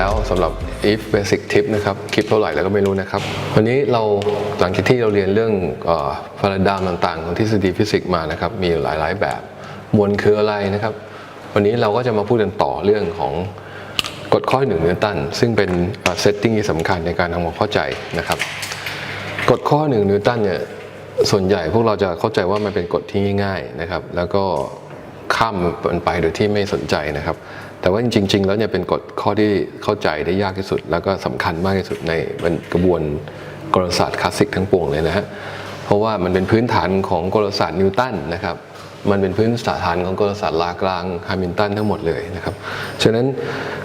แล้วสำหรับ if basic tip นะครับ คลิปเท่าไหร่แล้วก็ไม่รู้นะครับ วันนี้เราหลังจากที่เราเรียนเรื่องพาราดามต่างๆ ของทฤษฎีฟิสิกส์มานะครับ มีหลายๆแบบ มวลคืออะไรนะครับ วันนี้เราก็จะมาพูดกันต่อเรื่องของกฎข้อหนึ่งนิวตัน ซึ่งเป็นเซตติ้งที่สำคัญในการทำความเข้าใจนะครับ กฎข้อหนึ่งนิวตันเนี่ยส่วนใหญ่พวกเราจะเข้าใจว่ามันเป็นกฎที่ง่าย ๆนะครับ แล้วก็ข้ามมันไปโดยที่ไม่สนใจนะครับ แต่ว่าจริง ๆ แล้วเนี่ยเป็นกฎข้อที่เข้าใจได้ยากที่สุด แล้วก็สำคัญมากที่สุดในกระบวนกลศาสตร์คลาสสิกทั้งปวงเลยนะฮะเพราะว่ามันเป็นพื้นฐานของกลศาสตร์นิวตันนะครับมันเป็นพื้นฐานของกลศาสตร์ลากลางฮามิลตันทั้งหมดเลยนะครับฉะนั้น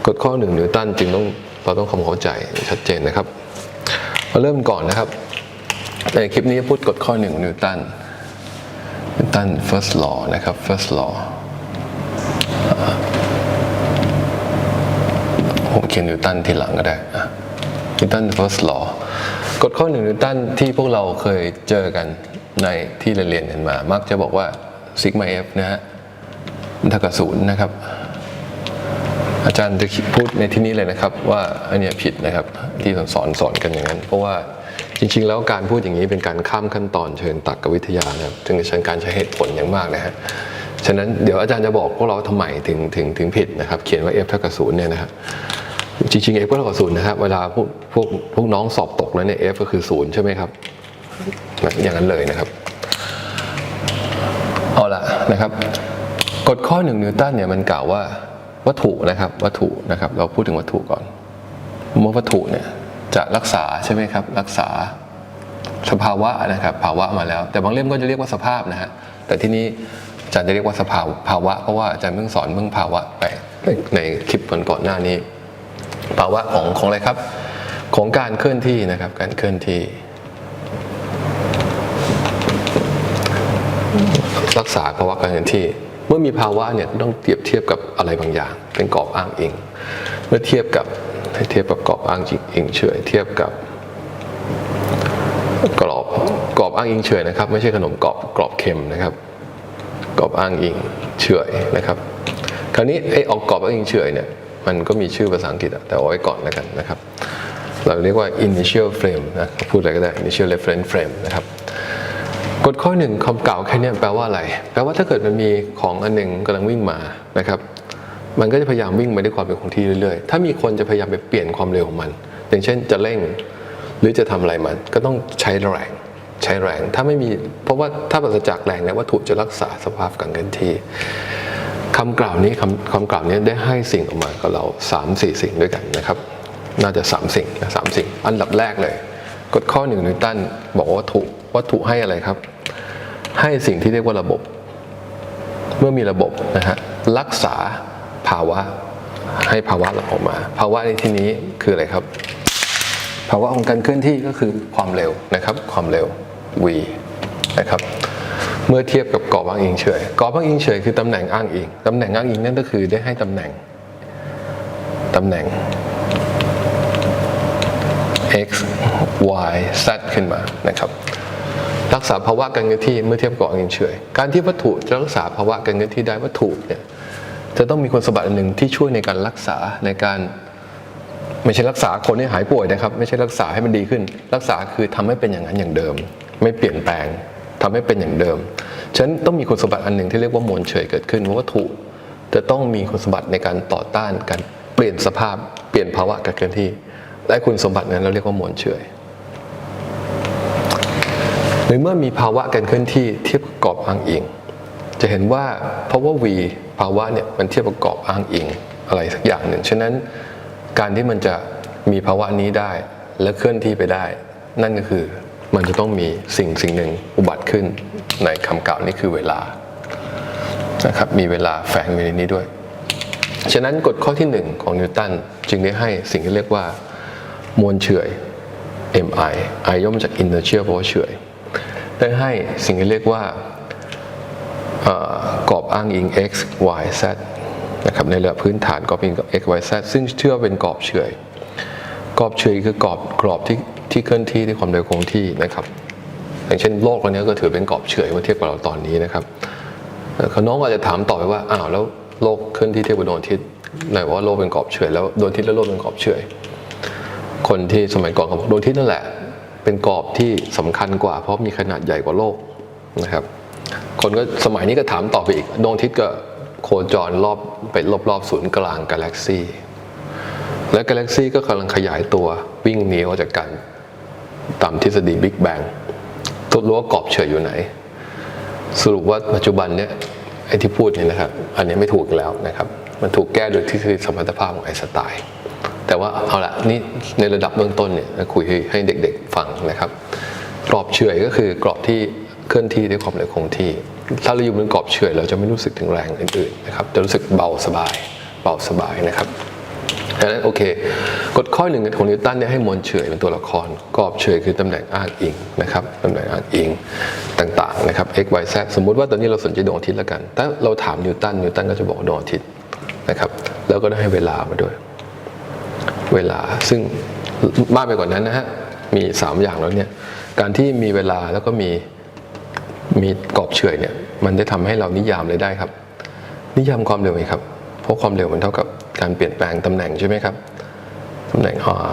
กฎข้อหนึ่งนิวตันจึงต้องเราต้องความเข้าใจชัดเจนนะครับมาเริ่มก่อนนะครับในคลิปนี้พูดกฎข้อหนึ่งของนิวตันนิวตัน first law นะครับ first law ขียนนิวตันทีหลังก็ได้นิวตัน first law กฎข้อหนึ่งนิวตันที่พวกเราเคยเจอกันในที่เรียนกันมา มักจะบอกว่า sigma f นะฮะเท่ากับศูนย์นะครับ อาจารย์จะพูดในที่นี้เลยนะครับ ว่าอันนี้ผิดนะครับที่สอนสอนกันอย่างนั้น เพราะว่าจริงๆ แล้วการพูดอย่างนี้เป็นการข้ามขั้นตอนเชิงตรรกวิทยานะครับถึงจะใช้การใช้เหตุผลอย่างมากนะฮะฉะนั้นเดี๋ยวอาจารย์จะบอกพวกเราทำไมถึงถึงถึงผิดนะครับ เขียนว่า f เท่ากับศูนย์เนี่ยนะครับ จริงๆ f เท่ากับศูนย์นะครับเวลาพวกพวกพวกน้องสอบตกแล้วเนี่ย f ก็คือศูนย์ใช่ไหมครับอย่างนั้นเลยนะครับ เอาละนะครับกฎข้อหนึ่งนิวตันเนี่ยมันกล่าวว่าวัตถุนะครับวัตถุนะครับ เราพูดถึงวัตถุก่อนเมื่อวัตถุเนี่ยจะรักษาใช่ไหมครับ รักษาสภาวะนะครับภาวะมาแล้ว แต่บางเล่มก็จะเรียกว่าสภาพนะฮะแต่ที่นี้อาจารย์จะเรียกว่าสภาวภาวะเพราะว่าอาจารย์เพิ่งสอนเรื่องภาวะไปในคลิปก่อนๆหน้านี้ ภาวะของของอะไรครับ ของการเคลื่อนที่นะครับ การเคลื่อนที่ รักษาภาวะการเคลื่อนที่ เมื่อมีภาวะเนี่ยต้องเปรียบเทียบกับอะไรบางอย่าง เป็นกรอบอ้างอิง เมื่อเทียบกับเทียบกับกรอบอ้างอิงเฉยเทียบกับกรอบกรอบอ้างอิงเฉยนะครับ ไม่ใช่ขนมกรอบกรอบเค็มนะครับกรอบอ้างอิงเฉยนะครับ คราวนี้ไอ้ออกกรอบอ้างอิงเฉยเนี่ย มันก็มีชื่อภาษาอังกฤษแต่เอาไว้ก่อนแล้วกันนะครับ เราเรียกว่า initial frame นะพูดอะไรก็ได้ initial reference frame นะครับกฎข้อหนึ่งคำเก่าแค่นี้แปลว่าอะไร แปลว่าถ้าเกิดมันมีของอันหนึ่งกำลังวิ่งมานะครับ มันก็จะพยายามวิ่งไปด้วยความเป็นคงที่เรื่อยๆ ถ้ามีคนจะพยายามไปเปลี่ยนความเร็วของมัน อย่างเช่นจะเร่ง หรือจะทำอะไรมัน ก็ต้องใช้แรงใช้แรง ถ้าไม่มี เพราะว่าถ้าปราศจากแรงเนี่ยวัตถุจะรักษาสภาพการเคลื่อนที่ คำกล่าวนี้คำคำกล่าวนี้ได้ให้สิ่งออกมากับเรา 3 4 สิ่งด้วยกันนะครับ น่าจะ 3 สิ่งนะสามสิ่ง อันดับแรกเลย กฎข้อหนึ่งนิวตันบอกว่าวัตถุวัตถุให้อะไรครับ ให้สิ่งที่เรียกว่าระบบ เมื่อมีระบบนะฮะรักษาภาวะให้ภาวะออกมา ภาวะในที่นี้คืออะไรครับ ภาวะของการเคลื่อนที่ก็คือความเร็วนะครับ ความเร็ว v นะครับ เมื่อเทียบกับกรอบอ้างอิงเฉยกรอบอ้างอิงเฉยคือตำแหน่งอ้างอิงตำแหน่งอ้างอิงนั่นก็คือได้ให้ตำแหน่งตำแหน่ง x y z ขึ้นมานะครับ รักษาภาวะการเงินที่เมื่อเทียบกับอิงเฉยการที่วัตถุจะรักษาภาวะการเงินที่ได้วัตถุเนี่ยจะต้องมีคุณสมบัติหนึ่งที่ช่วยในการรักษาในการไม่ใช่รักษาคนให้หายป่วยนะครับ ไม่ใช่รักษาให้มันดีขึ้น รักษาคือทำให้เป็นอย่างนั้นอย่างเดิม ไม่เปลี่ยนแปลง ทำให้เป็นอย่างเดิม ฉะนั้นต้องมีคุณสมบัติอันหนึ่งที่เรียกว่ามวลเฉยเกิดขึ้นว่าวัตถุจะต้องมีคุณสมบัติในการต่อต้านการเปลี่ยนสภาพเปลี่ยนภาวะการเคลื่อนที่ และคุณสมบัตินั้นเราเรียกว่ามวลเฉยหรือเมื่อมีภาวะการเคลื่อนที่เทียบกับกอบอ้างอิง จะเห็นว่าเพราะว่า v ภาวะเนี่ยมันเทียบกับกอบอ้างอิงอะไรสักอย่างหนึ่ง ฉะนั้นการที่มันจะมีภาวะนี้ได้และเคลื่อนที่ไปได้ นั่นก็คือ มันจะต้องมีสิ่งสิ่งหนึ่งอุบัติขึ้นในคำกล่าวนี้คือเวลานะครับมีเวลาแฝงอยู่ในนี้ด้วย ฉะนั้นกฎข้อที่หนึ่งของนิวตันจึงได้ให้สิ่งที่เรียกว่ามวลเฉย mi i ย่อมจาก inertia แปลว่าเฉยได้ให้สิ่งที่เรียกว่าอ่อกรอบอ้างอิง x y z นะครับในระดับพื้นฐานกรอบอ้างอิง x y z ซึ่งเชื่อเป็นกรอบเฉยกรอบเฉยคือกรอบกรอบที่ ที่เคลื่อนที่ด้วยความเร็วคงที่นะครับ อย่างเช่นโลกเราเนี้ยก็ถือเป็นกรอบเฉยเมื่อเทียบกับเราตอนนี้นะครับเอ่อน้องอาจจะถามต่อไปว่าอ้าวแล้วโลกเคลื่อนที่เทียบกับดวงอาทิตย์ไหนว่าโลกเป็นกรอบเฉยแล้วดวงอาทิตย์และโลกเป็นกรอบเฉยคนที่สมัยก่อนเขาบอกดวงอาทิตย์นั่นแหละ เป็นกรอบที่สำคัญกว่า เพราะมีขนาดใหญ่กว่าโลกนะครับ คนก็สมัยนี้ก็ถามต่อไปอีกดวงอาทิตย์ก็โคจรรอบไปรอบๆศูนย์กลางกาแล็กซีและกาแล็กซีก็กำลังขยายตัววิ่งหนีออกจากกัน ตามทฤษฎีบิ๊กแบงตัวรู้ว่ากรอบเฉยอยู่ไหน สรุปว่าปัจจุบันเนี่ยไอ้ที่พูดเนี่ยนะครับ อันนี้ไม่ถูกแล้วนะครับ มันถูกแก้โดยทฤษฎีสมรรถภาพของไอสไตน์แต่ว่าเอาละนี่ในระดับเบื้องต้นเนี่ยคุยให้ให้เด็กๆฟังนะครับ กรอบเฉยก็คือกรอบที่เคลื่อนที่ด้วยความเร็วคงที่ ถ้าเราอยู่บนกรอบเฉยเราจะไม่รู้สึกถึงแรงอื่นๆนะครับจะรู้สึกเบาสบายเบาสบายนะครับ ดังนั้นโอเค กฎข้อหนึ่งของนิวตันเนี่ยให้มวลเฉยเป็นตัวละครกรอบเฉยคือตำแหน่งอ้างอิงนะครับตำแหน่งอ้างอิงต่างๆนะครับ x y z สมมุติว่าตอนนี้เราสนใจดวงอาทิตย์แล้วกัน ถ้าเราถามนิวตันนิวตันก็จะบอกดวงอาทิตย์นะครับ แล้วก็ได้ให้เวลามาด้วย เวลาซึ่งมากไปกว่านั้นนะฮะมี 3 อย่างแล้วเนี่ยการที่มีเวลาแล้วก็มีมีกรอบเฉยเนี่ยมันจะทำให้เรานิยามเลยได้ครับ นิยามความเร็วไงครับเพราะความเร็วมันเท่ากับ การเปลี่ยนแปลงตำแหน่งใช่ไหมครับตำแหน่ง r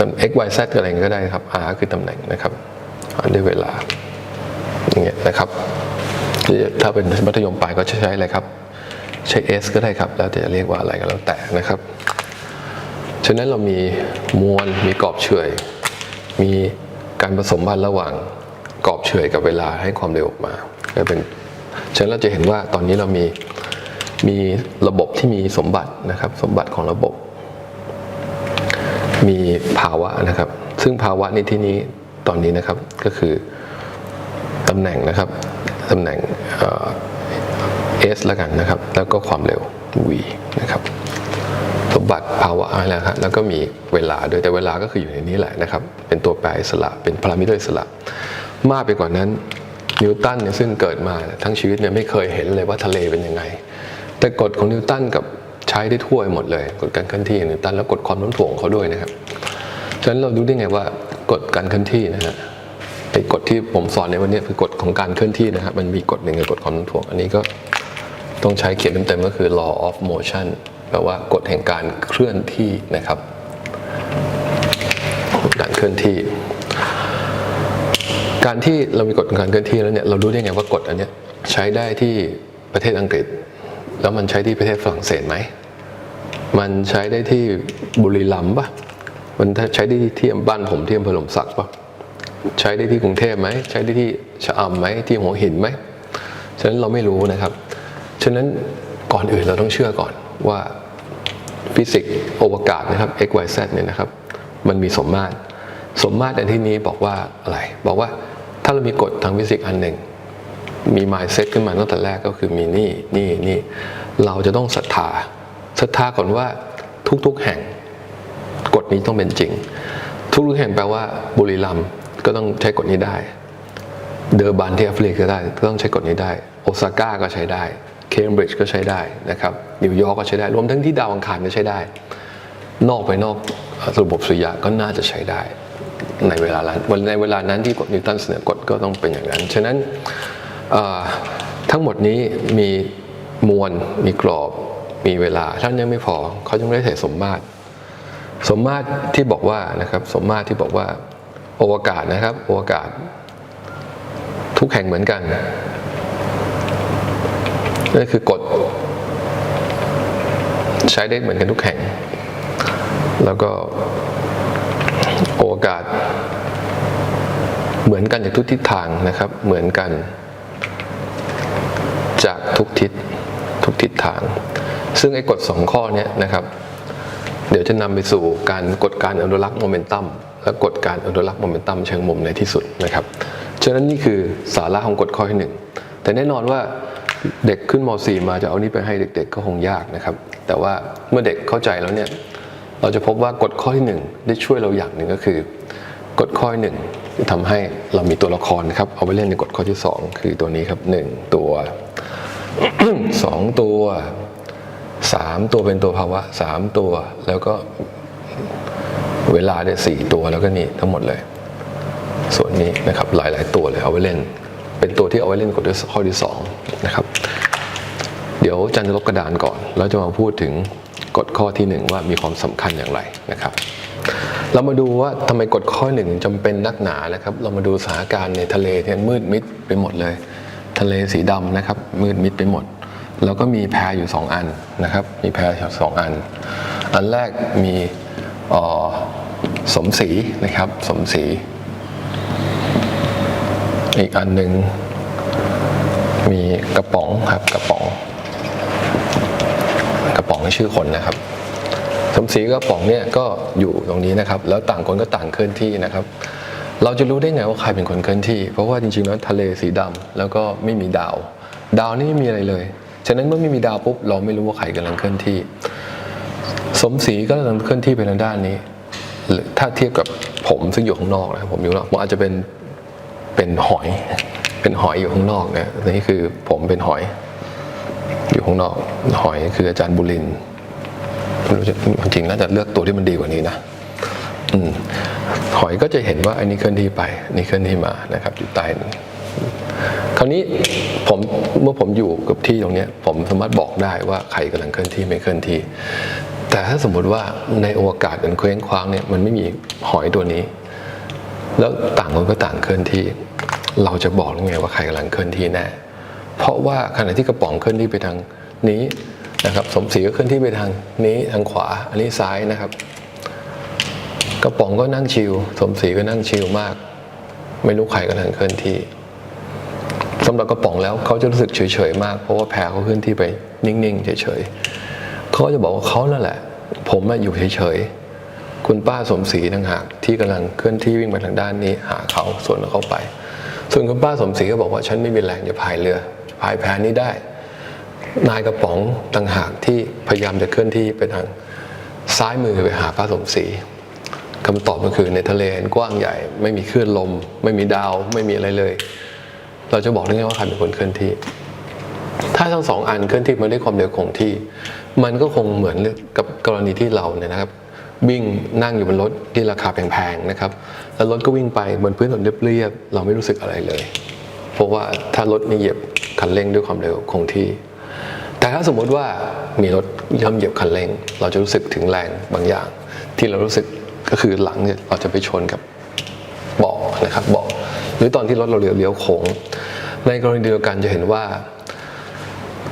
ตำ x y z อะไรก็ได้ครับ r คือตำแหน่งนะครับด้วยเวลาอย่างเงี้ยนะครับถ้าเป็นมัธยมปลายก็ใช้อะไรครับใช้ s ก็ได้ครับ แล้วแต่จะเรียกว่าอะไรก็แล้วแต่นะครับ ฉะนั้นเรามีมวลมีกรอบเฉยมีการผสมพันธุ์ระหว่างกรอบเฉยกับเวลาให้ความเร็วออกมาก็เป็นฉะนั้นเราจะเห็นว่าตอนนี้เรามี มีระบบที่มีสมบัตินะครับ สมบัติของระบบ มีภาวะนะครับ ซึ่งภาวะในที่นี้ตอนนี้นะครับก็คือตำแหน่งนะครับตำแหน่งเอ่อ s แล้วกันนะครับ แล้วก็ความเร็ว v นะครับสมบัติภาวะอะไรครับแล้วก็มีเวลาด้วยแต่เวลาก็คืออยู่ในนี้แหละนะครับ เป็นตัวแปรอิสระเป็นพารามิเตอร์อิสระ มากไปกว่านั้นนิวตันเนี่ยซึ่งเกิดมาทั้งชีวิตเนี่ยไม่เคยเห็นเลยว่าทะเลเป็นยังไง แต่กฎของนิวตันกับใช้ได้ทั่วไปหมดเลย กฎการเคลื่อนที่นิวตันแล้วกฎความโน้มถ่วงของเขาด้วยนะครับฉะนั้นเราดูได้ไงว่ากฎการเคลื่อนที่นะฮะไอ้กฎที่ผมสอนในวันนี้คือกฎของการเคลื่อนที่นะครับมันมีกฎหนึ่งคือกฎความโน้มถ่วง อันนี้ก็ต้องใช้เขียนเต็มๆก็คือ law of motion แปลว่ากฎแห่งการเคลื่อนที่นะครับ การเคลื่อนที่ การที่เรามีกฎการเคลื่อนที่แล้วเนี่ยเรารู้ได้ไงว่ากฎอันเนี้ยใช้ได้ที่ประเทศอังกฤษ แล้วมันใช้ที่ประเทศฝรั่งเศสไหม มันใช้ได้ที่บุรีรัมย์ปะมันใช้ได้ที่บ้านผมที่อำเภอหลมสักปะใช้ได้ที่กรุงเทพไหม ใช้ได้ที่ชะอำไหม ที่หัวหินไหม ฉะนั้นเราไม่รู้นะครับ ฉะนั้นก่อนอื่นเราต้องเชื่อก่อนว่าฟิสิกส์อวกาศนะครับ x y z เนี่ยนะครับ มันมีสมมาตร สมมาตรในที่นี้บอกว่าอะไร บอกว่าถ้าเรามีกฎทางฟิสิกส์อันหนึ่ง มี mindset ขึ้นมาตั้งแต่แรกก็คือมีนี่นี่นี่เราจะต้องศรัทธาศรัทธาก่อนว่าทุกๆแห่งกฎนี้ต้องเป็นจริง ทุกๆแห่งแปลว่าบุรีรัมก็ต้องใช้กฎนี้ได้ เดอร์บันที่แอฟริกาได้ก็ต้องใช้กฎนี้ได้โอซาก้าก็ใช้ได้เคมบริดจ์ก็ใช้ได้นะครับนิวยอร์กก็ใช้ได้ รวมทั้งที่ดาวอังคารก็ใช้ได้ นอกไปนอกระบบสุริยะก็น่าจะใช้ได้ในเวลานั้นในเวลานั้นที่กฎนิวตันเสนอกฎก็ต้องเป็นอย่างนั้น ฉะนั้น ทั้งหมดนี้มีมวลมีกรอบ มีเวลาท่านยังไม่พอเขายังไม่ได้ใส่สมมาตรสมมาตรที่บอกว่านะครับสมมาตรที่บอกว่าโอวกาศนะครับโอวกาศ ทุกแห่งเหมือนกันนั่นคือกฎใช้ได้เหมือนกันทุกแห่ง แล้วก็โอกาส เหมือนกันจากทุกทิศทางนะครับ เหมือนกัน จากทุกทิศทุกทิศทาง ซึ่งไอ้กฎสองข้อเนี้ยนะครับ เดี๋ยวจะนำไปสู่การกฎการอนุรักษ์โมเมนตัมและกฎการอนุรักษ์โมเมนตัมเชิงมุมในที่สุดนะครับฉะนั้นนี่คือสาระของกฎข้อที่หนึ่งแต่แน่นอนว่าเด็กขึ้นม .4 มาจะเอานี้ไปให้เด็กๆก็คงยากนะครับ แต่ว่าเมื่อเด็กเข้าใจแล้วเนี่ยเราจะพบว่ากฎข้อที่หนึ่งได้ช่วยเราอย่างหนึ่งก็คือกฎข้อหนึ่งทำให้เรามีตัวละครนะครับ เอาไปเล่นในกฎข้อที่สองคือตัวนี้ครับหนึ่งตัว สองตัวสามตัวเป็นตัวภาวะสามตัว แล้วก็เวลาได้สี่ตัวแล้วก็นี่ทั้งหมดเลย ส่วนนี้นะครับหลาย ๆ ตัวเลยเอาไว้เล่น เป็นตัวที่เอาไว้เล่นกฎข้อที่สองนะครับ เดี๋ยวจันจะลบกระดานก่อนแล้วจะมาพูดถึงกฎข้อที่หนึ่งว่ามีความสำคัญอย่างไรนะครับ เรามาดูว่าทำไมกฎข้อหนึ่งจำเป็นนักหนานะครับ เรามาดูสถานการณ์ในทะเลที่มืดมิดไปหมดเลย ทะเลสีดำนะครับมืดมิดไปหมด แล้วก็มีแพอยู่สองอันนะครับ มีแพอยู่สองอัน อันแรกมีออสมศรีนะครับสมศรีอีกอันหนึ่งมีกระป๋องครับกระป๋อง กระป๋องชื่อคนนะครับสมศรีกระป๋องเนี่ยก็อยู่ตรงนี้นะครับ แล้วต่างคนก็ต่างเคลื่อนที่นะครับ เราจะรู้ได้ไงว่าใครเป็นคนเคลื่อนที่ เพราะว่าจริงๆแล้วทะเลสีดำแล้วก็ไม่มีดาว ดาวนี่ไม่มีอะไรเลย ฉะนั้นเมื่อไม่มีดาวปุ๊บเราไม่รู้ว่าใครกำลังเคลื่อนที่ สมศรีก็กำลังเคลื่อนที่ไปทางด้านนี้ถ้าเทียบกับผมซึ่งอยู่ข้างนอกนะผมอยู่นอกผมอาจจะเป็นเป็นหอย เป็นหอยอยู่ข้างนอกนะนี่คือผมเป็นหอย อยู่ข้างนอก หอยคืออาจารย์บุรินรจะจริงๆน่าจะเลือกตัวที่มันดีกว่านี้นะ อืม หอยก็จะเห็นว่าอันนี้เคลื่อนที่ไปนนี้เคลื่อนที่มานะครับอยู่ใต้นี้คราวนี้ผมเมื่อผมอยู่กับที่ตรงนี้ผมสามารถบอกได้ว่าใครกำลังเคลื่อนที่ไม่เคลื่อนที่ แต่ถ้าสมมุติว่าในอวกาสอันเคว้งคว้างเนี่ยมันไม่มีหอยตัวนี้ แล้วต่างคนก็ต่างเคลื่อนที่ เราจะบอกได้ไงว่าใครกำลังเคลื่อนที่แน่เพราะว่าขณะที่กระป๋องเคลื่อนที่ไปทางนี้นะครับ สมศรีก็เคลื่อนที่ไปทางนี้ทางขวา อันนี้ซ้ายนะครับ กระป๋องก็นั่งชิลสมศรีก็นั่งชิลมาก ไม่รู้ใครกำลังเคลื่อนที่สำหรับกระป๋องแล้วเขาจะรู้สึกเฉยๆมาก เพราะว่าแพรเขาเคลื่อนที่ไปนิ่งๆเฉยๆเขาจะบอกว่าเขานั่นแหละ ผมอะอยู่เฉยๆคุณป้าสมศรีต่างหากที่กำลังเคลื่อนที่วิ่งมาทางด้านนี้ หาเขาส่วนเขาไป ส่วนคุณป้าสมศรีก็บอกว่าฉันไม่มีแรงจะพายเรือพายแพนี้ได้ นายกระป๋องต่างหากที่พยายามจะเคลื่อนที่ไปทางซ้ายมือไปหาป้าสมศรี คำตอบก็คือในทะเลกว้างใหญ่ ไม่มีคลื่นลม ไม่มีดาวไม่มีอะไรเลย เราจะบอกได้ไงว่าใครเป็นคนเคลื่อนที่ ถ้าทั้งสองอันเคลื่อนที่มาด้วยความเร็วคงที่ มันก็คงเหมือนกับกรณีที่เราเนี่ยนะครับวิ่งนั่งอยู่บนรถที่ราคาแพงๆนะครับ แล้วรถก็วิ่งไปบนพื้นถนนเรียบๆเราไม่รู้สึกอะไรเลย เพราะว่าถ้ารถนี่เหยียบคันเร่งด้วยความเร็วคงที่ แต่ถ้าสมมติว่ามีรถย่ำเหยียบคันเร่ง เราจะรู้สึกถึงแรงบางอย่าง ที่เรารู้สึก ก็คือหลังเนี่ยเราจะไปชนกับเบาะนะครับเบาะหรือตอนที่รถเราเลี้ยวโค้ง ในกรณีเดียวกันจะเห็นว่า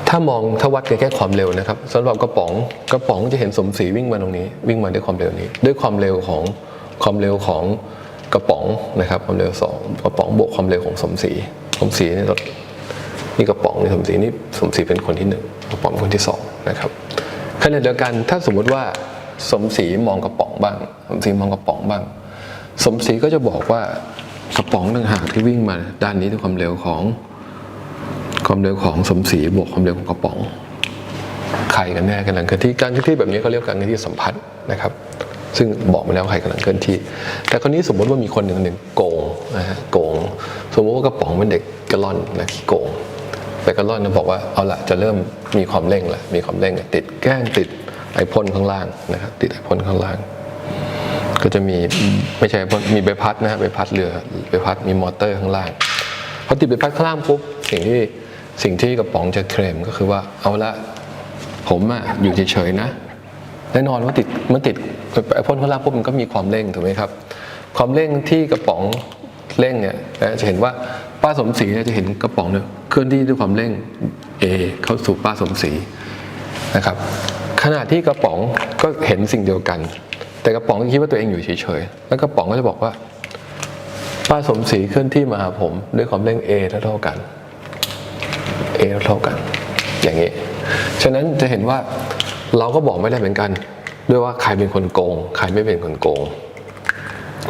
ถ้ามองถ้าวัดกันแค่ความเร็วนะครับสำหรับกระป๋องกระป๋องจะเห็นสมศรีวิ่งมาตรงนี้ วิ่งมาด้วยความเร็วนี้ ด้วยความเร็วของความเร็วของกระป๋องนะครับ ความเร็วสองกระป๋องบวกความเร็วของสมศรีสมศรีนี่รถนี่กระป๋องนี่สมศรีนี่สมศรีเป็นคนที่หนึ่งกระป๋องเป็นคนที่สองนะครับขณะเดียวกันถ้าสมมุติว่าสมศรีมองกระป๋อง บ้างสมศรีมองกระป๋องบ้าง สมศรีก็จะบอกว่ากระป๋องต่างหากที่วิ่งมาด้านนี้ด้วยความเร็วของ ความเร็วของสมศรีบวกความเร็วของกระป๋องใครกันแน่กำลังเคลื่อนที่การเคลื่อนที่แบบนี้เขาเรียกการเคลื่อนที่สัมพัทธ์นะครับ ซึ่งบอกมาแล้วใครกำลังเคลื่อนที่ แต่คราวนี้สมมติว่ามีคนหนึ่งหนึ่งโกงนะฮะโกง สมมติว่ากระป๋องเป็นเด็กกระล่อนนะขี้โกงไปกระล่อนนะบอกว่าเอาละจะเริ่มมีความเร่งละมีความเร่งติดแกล้งติดไอพ่นข้างล่างนะครับติดไอพ่นข้างล่าง ก็จะมีไม่ใช่พ่นมีใบพัดนะฮะใบพัดเรือใบพัดมีมอเตอร์ข้างล่างพอติดใบพัดข้างล่างปุ๊บสิ่งที่สิ่งที่กระป๋องจะเคลมก็คือว่าเอาละผมอะอยู่เฉยๆนะแน่นอนว่าติดเมื่อติดไอ้พ่นข้างล่างปุ๊บมันก็มีความเร่งถูกไหมครับ ความเร่งที่กระป๋องเร่งเนี่ยจะเห็นว่าป้าสมศรีเนี่ยจะเห็นกระป๋องเนี่ยเคลื่อนที่ด้วยความเร่ง A เข้าสู่ป้าสมศรีนะครับขณะที่กระป๋องก็เห็นสิ่งเดียวกัน แต่กระป๋องก็คิดว่าตัวเองอยู่เฉยๆ แล้วกระป๋องก็จะบอกว่า ป้าสมศรีเคลื่อนที่มาหาผม ด้วยความเร่ง A เท่าเท่ากัน A เท่ากัน อย่างนี้ ฉะนั้นจะเห็นว่าเราก็บอกไม่ได้เหมือนกัน ด้วยว่าใครเป็นคนโกง ใครไม่เป็นคนโกง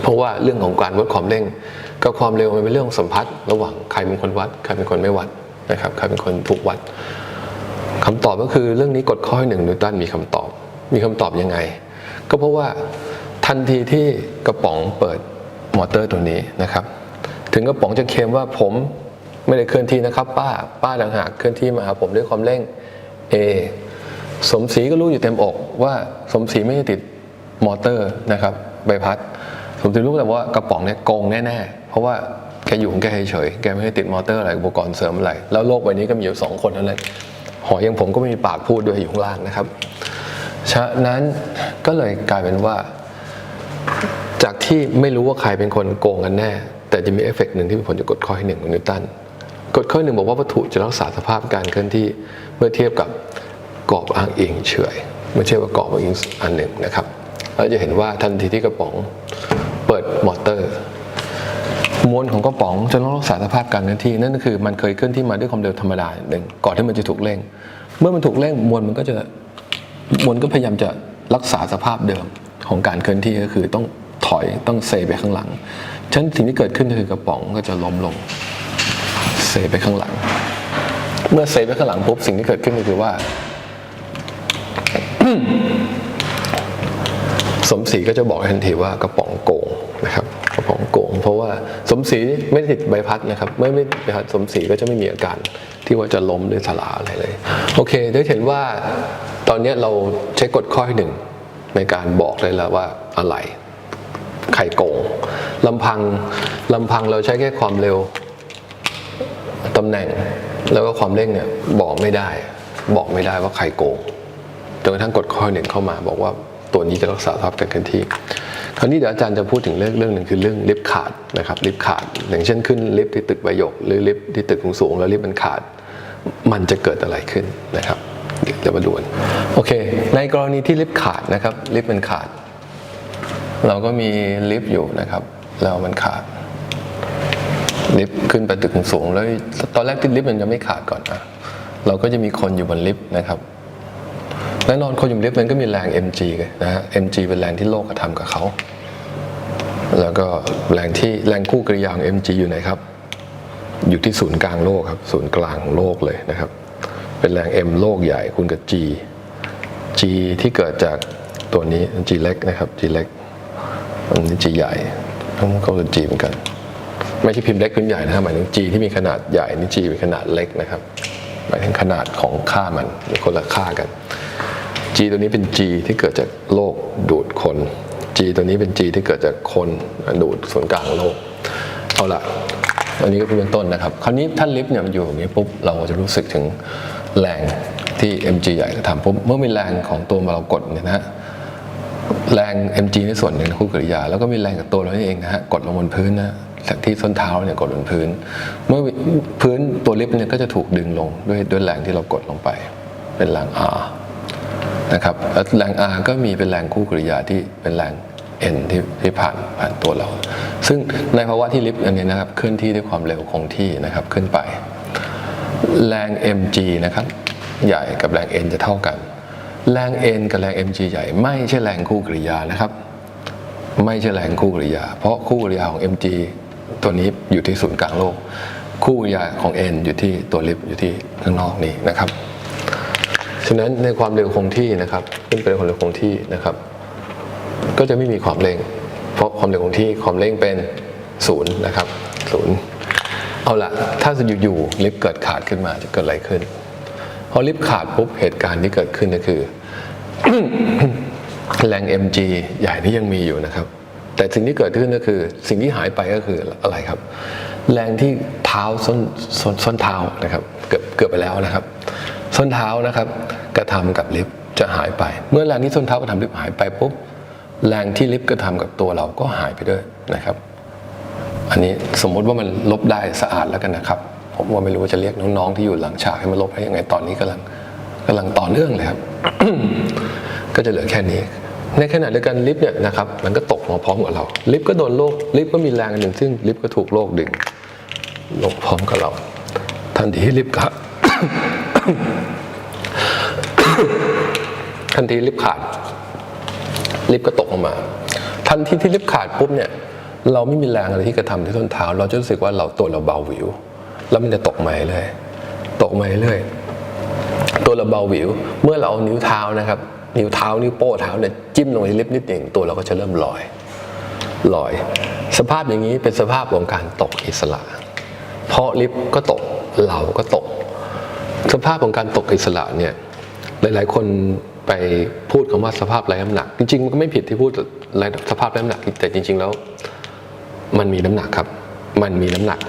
เพราะว่าเรื่องของการวัดความเร่งกับความเร็วมันเป็นเรื่องสัมพัทธ์ระหว่างใครเป็นคนวัด ใครเป็นคนไม่วัดนะครับ ใครเป็นคนถูกวัดคำตอบก็คือเรื่องนี้กฎข้อหนึ่งนิวตันมีคำตอบ มีคำตอบยังไง ก็เพราะว่าทันทีที่กระป๋องเปิดมอเตอร์ตัวนี้นะครับ ถึงกระป๋องจะเคลมว่าผมไม่ได้เคลื่อนที่นะครับ ป้าป้าต่างหากเคลื่อนที่มาหาผมด้วยความเร่ง A สมศรีก็รู้อยู่เต็มอกว่าสมศรีไม่ได้ติดมอเตอร์นะครับใบพัด สมศรีรู้แต่ว่ากระป๋องเนี่ยโกงแน่ๆ เพราะว่าแกอยู่ของแกเฉยๆแกไม่ได้ติดมอเตอร์อะไรอุปกรณ์เสริมอะไร แล้วโลกใบนี้ก็มีอยู่สองคนเท่านั้นหอยอย่างผมก็ไม่มีปากพูดด้วยอยู่ข้างล่างนะครับ ฉะนั้นก็เลยกลายเป็นว่า จากที่ไม่รู้ว่าใครเป็นคนโกงกันแน่ แต่จะมีเอฟเฟกต์หนึ่งที่เป็นผลจากกฎข้อที่หนึ่งของนิวตันกฎข้อหนึ่งบอกว่าวัตถุจะรักษาสภาพการเคลื่อนที่เมื่อเทียบกับกรอบอ้างอิงเฉยไม่ใช่ว่ากรอบอ้างอิงอันหนึ่งนะครับเราจะเห็นว่าทันทีที่กระป๋องเปิดมอเตอร์มวลของกระป๋องจะต้องรักษาสภาพการเคลื่อนที่นั่นก็คือมันเคยเคลื่อนที่มาด้วยความเร็วธรรมดาหนึ่งก่อนที่มันจะถูกเร่ง เมื่อมันถูกเร่งมวลมันก็จะ มวลก็พยายามจะรักษาสภาพเดิมของการเคลื่อนที่ก็คือต้องถอยต้องเซไปข้างหลังฉะนั้นสิ่งที่เกิดขึ้นก็คือกระป๋องก็จะล้มลงเซไปข้างหลัง เมื่อเซไปข้างหลังปุ๊บสิ่งที่เกิดขึ้นก็คือว่า สมศรีก็จะบอกทันทีว่ากระป๋องโกงนะครับ กระป๋องโกง เพราะว่าสมศรีไม่ติดใบพัดนะครับไม่ไม่ใบพัดสมศรีก็จะไม่มีอาการที่ว่าจะล้มหรือสลาอะไรเลย โอเคได้เห็นว่าตอนนี้เราใช้กฎข้อที่หนึ่งในการบอกได้แล้วว่าอะไรใครโกงลำพังลำพังเราใช้แค่ความเร็วตำแหน่งแล้วก็ความเร่งเนี่ยบอกไม่ได้ บอกไม่ได้ว่าใครโกงจนกระทั่งกฎข้อหนึ่งเข้ามา บอกว่าตัวนี้จะรักษาสภาพการเคลื่อนที่ คราวนี้เดี๋ยวอาจารย์จะพูดถึงเรื่องเรื่องหนึ่งคือเรื่องลิฟต์ขาดนะครับลิฟต์ขาด อย่างเช่นขึ้นลิฟต์ที่ตึกใบหยกหรือลิฟต์ที่ตึกสูงแล้วลิฟต์มันขาด มันจะเกิดอะไรขึ้นนะครับเดี๋ยวมาดูกันโอเค ในกรณีที่ลิฟต์ขาดนะครับลิฟต์มันขาด เราก็มีลิฟต์อยู่นะครับแล้วมันขาดลิฟต์ขึ้นไปตึกสูงแล้วตอนแรกที่ลิฟต์มันจะไม่ขาดก่อนนะเราก็จะมีคนอยู่บนลิฟต์นะครับ แน่นอนคนอยู่บนลิฟต์มันก็มีแรง mg ไงนะฮะ mg เป็นแรงที่โลกกระทำกับเขาแล้วก็แรงที่แรงคู่กริยาของ mg อยู่ไหนครับ อยู่ที่ศูนย์กลางโลกครับ ศูนย์กลางของโลกเลยนะครับ เป็นแรง m โลกใหญ่คูณกับ g g ที่เกิดจากตัวนี้ g เล็กนะครับ g เล็กอันนี้ g ใหญ่ทั้งก็คือ g เหมือนกัน ไม่ใช่พิมพ์เล็กพิมพ์ใหญ่นะครับหมายถึง g ที่มีขนาดใหญ่นี่ g เป็นขนาดเล็กนะครับหมายถึงขนาดของค่ามันหรือคนละค่ากัน G ตัวนี้เป็น G ที่เกิดจากโลกดูดคน G ตัวนี้เป็น G ที่เกิดจากคนดูดส่วนกลางโลก เอาละอันนี้ก็เป็นต้นนะครับ คราวนี้ถ้าลิฟต์เนี่ยมันอยู่อย่างนี้ปุ๊บเราจะรู้สึกถึงแรงที่ mg ใหญ่กระทำปุ๊บเมื่อมีแรงของตัวเรากดเนี่ยนะฮะแรง mg ในส่วนหนึ่งคู่กริยา แล้วก็มีแรงจากตัวเราเองนะฮะกดลงบนพื้นนะที่ส้นเท้าเนี่ยกดลงพื้น เมื่อพื้นตัวลิฟต์เนี่ยก็จะถูกดึงลงด้วยด้วยแรงที่เรากดลงไป เป็นแรง R นะครับแรง R ก็มีเป็นแรงคู่กริยาที่เป็นแรง N ที่ที่ผ่านผ่านตัวเรา ซึ่งในภาวะที่ลิฟต์อันนี้นะครับเคลื่อนที่ด้วยความเร็วคงที่นะครับขึ้นไป แรง mg นะครับใหญ่กับแรง n จะเท่ากัน แรง n กับแรง mg ใหญ่ ไม่ใช่แรงคู่กริยานะครับ ไม่ใช่แรงคู่กริยา เพราะคู่กริยาของ mg ตัวนี้อยู่ที่ศูนย์กลางโลก คู่กริยาของ n อยู่ที่ตัวลิฟต์อยู่ที่ข้างนอกนี้นะครับ ฉะนั้นในความเร็วคงที่นะครับขึ้นเป็นความเร็วคงที่นะครับ ก็จะไม่มีความเร่ง เพราะความเร็วคงที่ความเร่งเป็นศูนย์นะครับศูนย์เอาละถ้าอยู่ๆลิฟต์เกิดขาดขึ้นมาจะเกิดอะไรขึ้น พอลิฟต์ขาดปุ๊บเหตุการณ์ที่เกิดขึ้นก็คือ แรง mg ใหญ่นี่ยังมีอยู่นะครับ แต่สิ่งที่เกิดขึ้นก็คือ สิ่งที่หายไปก็คืออะไรครับ แรงที่เท้าส้นส้นส้นเท้านะครับ เกือบเกือบไปแล้วนะครับ ส้นเท้านะครับกระทำกับลิฟต์จะหายไป เมื่อแรงที่ส้นเท้ากระทำลิฟต์หายไปปุ๊บแรงที่ลิฟต์กระทำกับตัวเราก็หายไปด้วยนะครับ อันนี้สมมุติว่ามันลบได้สะอาดแล้วกันนะครับ ผมว่าไม่รู้ว่าจะเรียกน้องๆที่อยู่หลังฉากให้มาลบให้ยังไงตอนนี้กำลังกำลังต่อเนื่องเลยครับ ก็จะเหลือแค่นี้ ในขณะเดียวกันลิฟต์เนี่ยนะครับมันก็ตกมาพร้อมกับเรา ลิฟต์ก็โดนโลกลิฟต์ก็มีแรงอันหนึ่งซึ่งลิฟต์ก็ถูกโลกดึงลงพร้อมกับเรา ทันทีที่ลิฟต์ขาด ทันทีลิฟขาดลิฟก็ตกลงมา ทันทีที่ลิฟขาดปุ๊บเนี่ย เราไม่มีแรงอะไรที่กระทำที่ส้นเท้า เราจะรู้สึกว่าเราตัวเราเบาหวิว แล้วมันจะตกมาเรื่อยตกมาเรื่อยตัวเราเบาหวิว เมื่อเราเอานิ้วเท้านะครับ นิ้วเท้านิ้วโป้เท้าเนี่ยจิ้มลงไปลิฟนิดหนึ่งตัวเราก็จะเริ่มลอยลอย สภาพอย่างนี้เป็นสภาพของการตกอิสระ เพราะลิฟก็ตกเราก็ตก สภาพของการตกอิสระเนี่ยหลาย ๆ คนไปพูดคำว่าสภาพไร้น้ำหนัก จริงๆมันก็ไม่ผิดที่พูดไร้สภาพไร้น้ำหนัก แต่จริง ๆ แล้วมันมีน้ำหนักครับ มันมีน้ำหนัก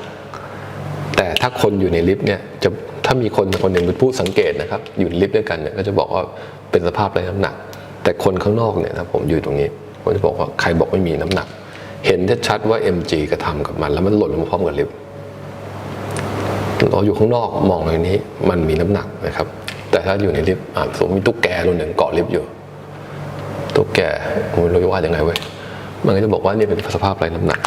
แต่ถ้าคนอยู่ในลิฟต์เนี่ยจะถ้ามีคนคนหนึ่งเป็นผู้สังเกตนะครับ อยู่ในลิฟต์ด้วยกันเนี่ยก็จะบอกว่าเป็นสภาพไร้น้ำหนัก แต่คนข้างนอกเนี่ยถ้าผมอยู่ตรงนี้ผมจะบอกว่าใครบอกไม่มีน้ำหนัก เห็นชัดๆว่า MG กระทำกับมัน แล้วมันหล่นลงมาพร้อมกับลิฟต์ เราอยู่ข้างนอกมองอย่างนี้มันมีน้ำหนักนะครับ แต่ถ้าอยู่ในลิฟต์สมมติมีตุ๊กแกตัวหนึ่งเกาะลิฟต์อยู่ตุ๊กแกผมไม่รู้จะว่ายังไงเว้ยมันก็จะบอกว่านี่เป็นสภาพไร้น้ำหนัก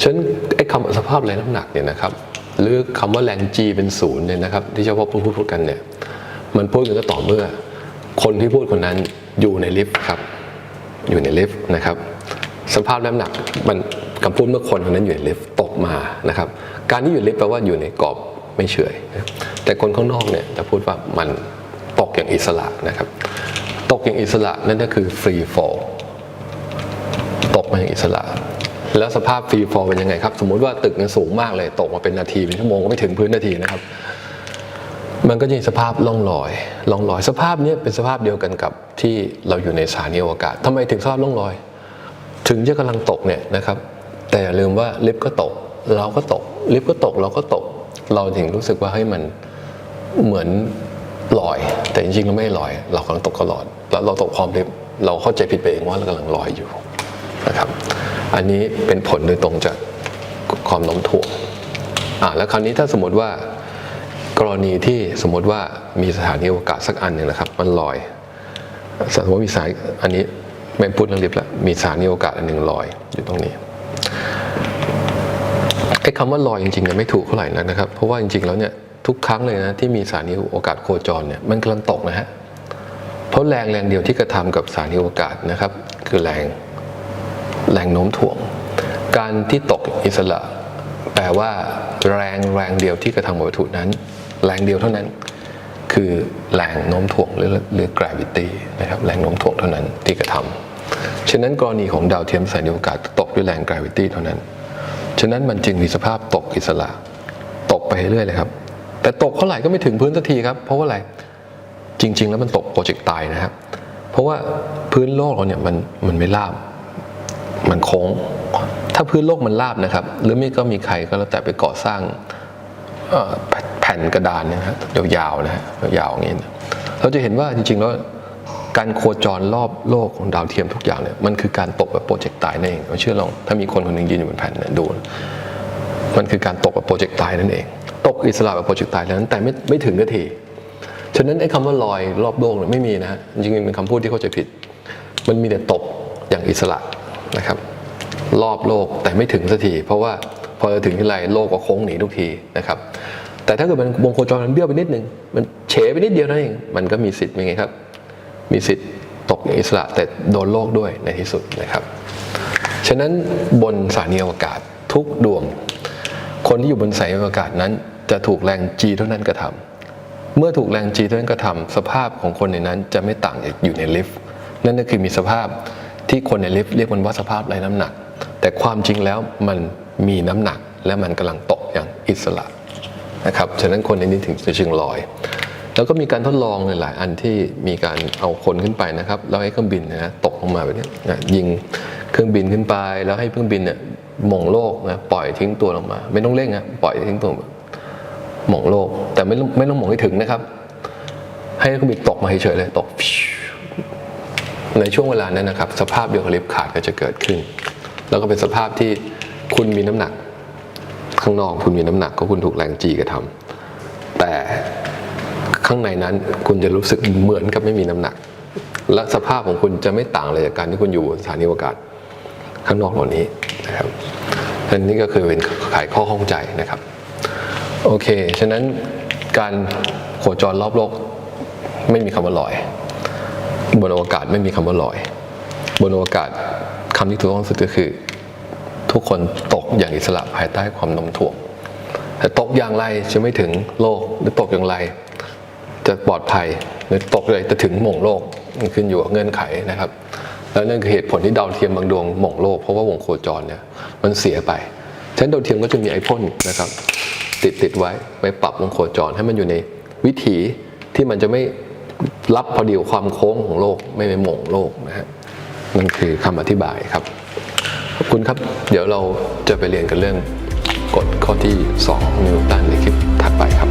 ฉะนั้นไอ้คำสภาพไร้น้ำหนักเนี่ยนะครับหรือคำว่าแรง G เป็นศูนย์เนี่ยนะครับ ที่เฉพาะพูดพูดกันเนี่ยมันพูดกันก็ต่อเมื่อ คนที่พูดคนนั้นอยู่ในลิฟต์ครับ อยู่ในลิฟต์นะครับ สภาพน้ำหนักมันคำพูดเมื่อคนคนนั้นอยู่ในลิฟต์ตกมานะครับ การที่อยู่ลิฟต์แปลว่าอยู่ในกรอบ ไม่เฉยนะแต่คนข้างนอกเนี่ยจะพูดว่ามันตกอย่างอิสระนะครับ ตกอย่างอิสระนั่นก็คือ free fall ตกมาอย่างอิสระ แล้วสภาพฟรีฟอลเป็นยังไงครับ สมมุติว่าตึกมันสูงมากเลย ตกมาเป็นนาทีเป็นชั่วโมงก็ไม่ถึงพื้นนาทีนะครับ มันก็จะมีสภาพล่องลอยล่องลอยสภาพนี้เป็นสภาพเดียวกันกับที่เราอยู่ในสถานีอวกาศทำไมถึงสภาพล่องลอย ถึงจะกำลังตกเนี่ยนะครับ แต่อย่าลืมว่าลิฟต์ก็ตก เราก็ตกลิฟต์ก็ตกเราก็ตก เราถึงรู้สึกว่าเฮ้ยมันเหมือนลอย แต่จริงๆเราไม่ลอย เรากำลังตกตลอด แล้วเราตกพร้อมลิฟต์เราเข้าใจผิดไปเองว่าเรากำลังลอยอยู่นะครับ อันนี้เป็นผลโดยตรงจากความโน้มถ่วงอ่าแล้วคราวนี้ถ้าสมมติว่ากรณีที่สมมติว่ามีสถานีอวกาศสักอันหนึ่งนะครับ มันลอยสมมติว่ามีสายอันนี้ไม่พูดเรื่องลิฟต์ละมีสถานีอวกาศอันหนึ่งลอยอยู่ตรงนี้ คำว่าลอยจริงๆเนี่ยไม่ถูกเท่าไหร่นักนะครับ เพราะว่าจริงๆแล้วเนี่ยทุกครั้งเลยนะที่มีสถานีอกาศโคจรเนี่ยมันกำลังตกนะฮะเพราะแรงแรงเดียวที่กระทำกับสถานีอกาศนะครับ คือแรงแรงโน้มถ่วง การที่ตกอิสระ แปลว่าแรงแรงเดียวที่กระทำกับวัตถุนั้น แรงเดียวเท่านั้น คือแรงโน้มถ่วงหรือหรือ gravity นะครับแรงโน้มถ่วงเท่านั้นที่กระทำฉะนั้นกรณีของดาวเทียมสายอวโอกาศตกด้วยแรง gravity เท่านั้น ฉะนั้นมันจึงมีสภาพตกอิสระ ตกไปเรื่อยเลยครับ แต่ตกเท่าไหร่ก็ไม่ถึงพื้นสักทีครับ เพราะว่าอะไรจริง ๆ แล้วมันตกโปรเจกต์ตายนะครับ เพราะว่าพื้นโลกเราเนี่ยมันมันไม่ราบ มันโค้ง ถ้าพื้นโลกมันราบนะครับ หรือไม่ก็มีใครก็แล้วแต่ไปก่อสร้างแผ่นกระดานนะฮะยาวๆนะฮะยาวๆอย่างนี้เราจะเห็นว่าจริงๆแล้ว การโคจรรอบโลกของดาวเทียมทุกอย่างเนี่ยมันคือการตกแบบโปรเจกต์ตายนั่นเองเราเชื่อลองถ้ามีคนคนหนึ่งยืนอยู่บนแผ่นเนี่ยดูมันคือการตกแบบโปรเจกต์ตายนั่นเอง ตกอิสระแบบโปรเจกต์ตายแล้วแต่ไม่ไม่ถึงนาทีฉะนั้นไอ้คำว่าลอยรอบโลกเนี่ยไม่มีนะจริงๆเป็นคำพูดที่เข้าใจผิด มันมีแต่ตกอย่างอิสระนะครับ รอบโลกแต่ไม่ถึงสักทีเพราะว่าพอจะถึงที่ไรโลกก็โค้งหนีทุกทีนะครับแต่ถ้าเกิดมันวงโคจรมันเบี้ยวไปนิดนึงมันเฉไปนิดเดียวนั่นเองมันก็มีสิทธิ์เป็นไงครับ มีสิทธิ์ตกอยู่อิสระแต่โดนโลกด้วยในที่สุดนะครับ ฉะนั้นบนสถานีอวกาศทุกดวง คนที่อยู่บนสายอวกาศนั้น จะถูกแรง G เท่านั้นกระทำเมื่อถูกแรง G เท่านั้นกระทำสภาพของคนในนั้นจะไม่ต่างจากอยู่ในลิฟต์นั่นก็คือมีสภาพที่คนในลิฟต์เรียกมันว่าสภาพไร้น้ำหนัก แต่ความจริงแล้วมันมีน้ำหนักและมันกำลังตกอย่างอิสระนะครับฉะนั้นคนในนี้ถึงจะจึงลอย แล้วก็มีการทดลองหลายๆอันที่มีการเอาคนขึ้นไปนะครับแล้วให้เครื่องบินนะตกลงมาแบบนี้นะยิงเครื่องบินขึ้นไป แล้วให้เครื่องบินเนี่ยหม่งโลกนะปล่อยทิ้งตัวลงมา ไม่ต้องเร่งนะปล่อยทิ้งตัวหม่งโลก แต่ไม่ต้องไม่ต้องหม่งให้ถึงนะครับ ให้เครื่องบินตกมาเฉยๆเลยตก ในช่วงเวลานั้นนะครับ สภาพเดียวกับลิฟขาดก็จะเกิดขึ้น แล้วก็เป็นสภาพที่คุณมีน้ำหนัก ข้างนอกคุณมีน้ำหนักก็คุณถูกแรงจีกระทำแต่ ข้างในนั้นคุณจะรู้สึกเหมือนกับไม่มีน้ำหนัก และสภาพของคุณจะไม่ต่างเลยจากการที่คุณอยู่สถานีอวกาศ ข้างนอกเหล่านี้นะครับอันนี้ก็คือเป็นไขข้อข้องใจนะครับ โอเค ฉะนั้นการโคจรรอบโลกไม่มีคำว่าลอย บนอวกาศไม่มีคำว่าลอย บนอวกาศคำที่ถูกต้องสุดก็คือ ทุกคนตกอย่างอิสระภายใต้ความโน้มถ่วงแต่ตกอย่างไรจะไม่ถึงโลกหรือตกอย่างไร จะปลอดภัยหรือตกเลยจะถึงหม่งโลกมันขึ้นอยู่กับเงื่อนไขนะครับ แล้วนั่นคือเหตุผลที่ดาวเทียมบางดวงหม่งโลกเพราะว่าวงโคจรเนี่ยมันเสียไปฉะนั้นดาวเทียมก็จะมีไอพ่นนะครับ ติดติดไว้ไว้ปรับวงโคจรให้มันอยู่ในวิถีที่มันจะไม่รับพอดีกับความโค้งของโลกไม่ไปหม่งโลกนะฮะนั่นคือคำอธิบายครับขอบคุณครับ เดี๋ยวเราจะไปเรียนกันเรื่องกฎข้อที่ 2 นิวตันในคลิปถัดไปครับ